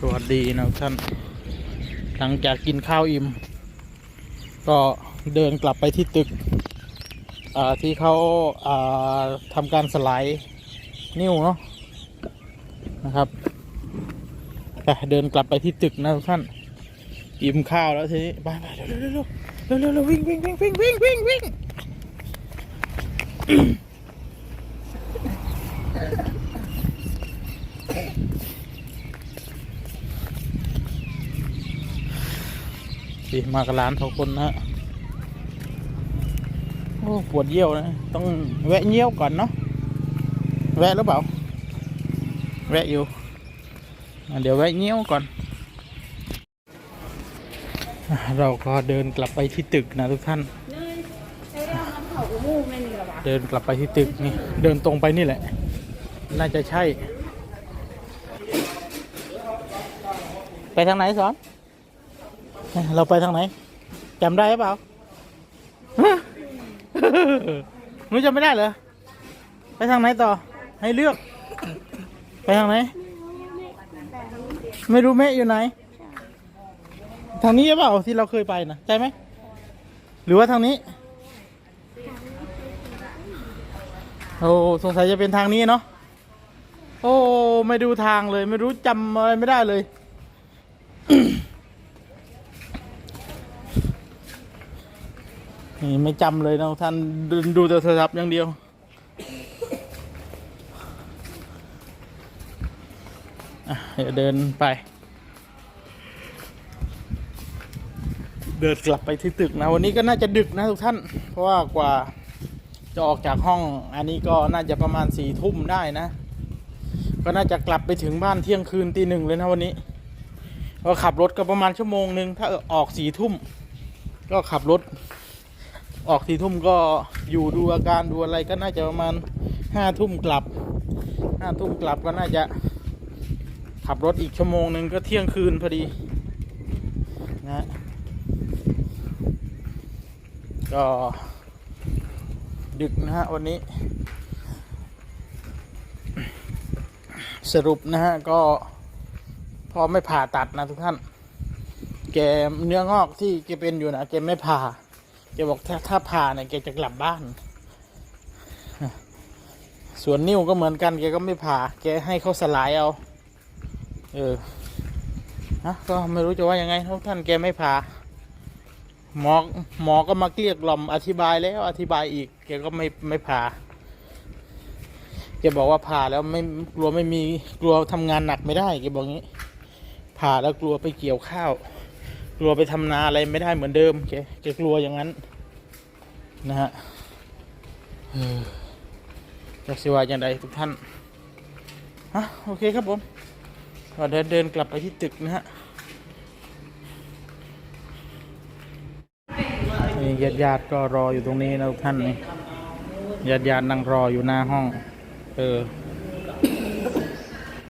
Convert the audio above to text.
สวัสดีนะท่าน หลังจากกินข้าวอิ่ม ก็เดินกลับไปที่ตึกที่เขาาทำการสไลด์นิ้วเนาะนะครับเดินกลับไปที่ตึกนะทุกท่านอิ่มข้าวแล้วทีนี้ไปไปเร็วเร็วเร็วเร็วเร็วเร็วเร็ววิ่งวิ่งวิ่งวิ่งวิ่งวิ่งวิ่ง สิมากับร้านสองคนนะโอ้ปวดเยี่ยวนะ ต้องแวะเยี่ยวก่อนเนาะแวะหรือเปล่า แวะอยู่ เดี๋ยวแวะเยี่ยวก่อน เราก็เดินกลับไปที่ตึกนะทุกท่านเลยใช้ได้น้ำเผากระมูกไม่มีหรอวะเดินกลับไปที่ตึกนี่ เดินตรงไปนี่แหละ น่าจะใช่ ไปทางไหนสอน เราไปทางไหนจำได้หรือเปล่าหนูจำไม่ได้เหรอ ไปทางไหนต่อ ให้เลือก ไปทางไหน ไม่รู้แม่อยู่ไหน ทางนี้หรือเปล่าที่เราเคยไปนะใช่ไหม หรือว่าทางนี้ โอ้สงสัยจะเป็นทางนี้เนาะ โอ้ ไม่ดูทางเลย ไม่รู้จำอะไรไม่ได้เลย นี่ไม่จำเลยนะท่านดูดูแต่โทรศัพท์อย่างเดียว เดี๋ยวเดินไป เดินกลับไปที่ตึกนะ วันนี้ก็น่าจะดึกนะทุกท่าน เพราะว่ากว่าจะออกจากห้อง อันนี้ก็น่าจะประมาณสี่ทุ่มได้นะ ก็น่าจะกลับไปถึงบ้านเที่ยงคืนตีหนึ่งเลยนะวันนี้ก็ขับรถก็ประมาณชั่วโมงหนึ่งถ้าออกสี่ทุ่มก็ขับรถ ออกสี่ทุ่มก็อยู่ดูอาการดูอะไรก็น่าจะประมาณห้าทุ่มกลับห้าทุ่มกลับก็น่าจะ ขับรถอีกชั่วโมงหนึ่งก็เที่ยงคืนพอดีนะก็ดึกนะฮะวันนี้ สรุปนะฮะก็พอไม่ผ่าตัดนะทุกท่าน แกเนื้องอกที่แกเป็นอยู่นะแกไม่ผ่า แกบอกถ้าถ้าผ่าเนี่ยแกจะกลับบ้านส่วนนิ้วก็เหมือนกันแกก็ไม่ผ่า แกให้เขาสลายเอา เออฮะก็ไม่รู้จะว่ายังไงทุกท่านแกไม่ผ่าหมอหมอก็มาเกลี้ยกล่อมอธิบายแล้วอธิบายอีก แกก็ไม่ไม่ผ่าแกบอกว่าผ่าแล้วไม่กลัวไม่มีกลัวทำงานหนักไม่ได้แกบอกงี้ ผ่าแล้วกลัวไปเกี่ยวข้าว กลัวไปทำนาอะไรไม่ได้เหมือนเดิมแกแกกลัวอย่างนั้น นะฮะเออจะสิวาอย่างไรทุกท่านฮะโอเคครับผมก็เดินเดินกลับไปที่ตึกนะฮะนี่ญาติญาติก็รออยู่ตรงนี้นะทุกท่านนี่ญาติญาตินั่งรออยู่หน้าห้อง เออ